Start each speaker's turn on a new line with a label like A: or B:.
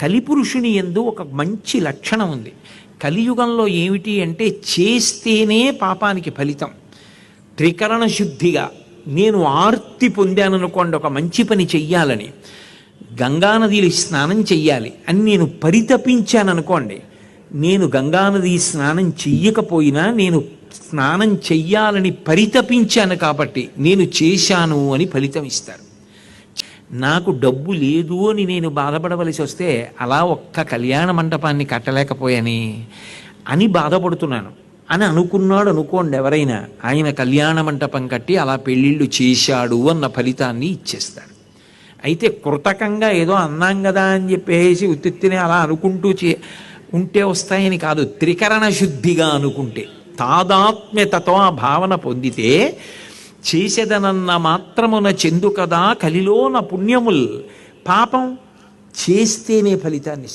A: కలిపురుషుని ఎందు ఒక మంచి లక్షణం ఉంది. కలియుగంలో ఏమిటి అంటే చేస్తేనే పాపానికి ఫలితం. త్రికరణ శుద్ధిగా నేను ఆర్తి పొందాననుకోండి ఒక మంచి పని చెయ్యాలని గంగానదిలో స్నానం చెయ్యాలి అని నేను పరితపించాననుకోండి నేను గంగానది స్నానం చెయ్యకపోయినా నేను స్నానం చెయ్యాలని పరితపించాను కాబట్టి నేను చేశాను అని ఫలితం ఇస్తారు. నాకు డబ్బు లేదు అని నేను బాధపడవలసి వస్తే అలా ఒక్క కళ్యాణ మంటపాన్ని కట్టలేకపోయాని అని బాధపడుతున్నాను. అని అనుకున్నాడు అనుకోండి ఎవరైనా. ఆయన కళ్యాణ మంటపం కట్టి అలా పెళ్ళిళ్ళు చేశాడు అన్న ఫలితాన్ని ఇచ్చేస్తాడు. అయితే కృతకంగా ఏదో అన్నాం కదా అని చెప్పేసి ఉత్తిత్తిని అలా అనుకుంటూ చే ఉంటే వస్తాయని కాదు త్రికరణ శుద్ధిగా అనుకుంటే. తాదాత్మ్యతతో ఆ భావన పొందితే చేసేదనన్న మాత్రమున చెందు కదా కలిలోన పుణ్యముల్. పాపం చేస్తేనే ఫలితాన్ని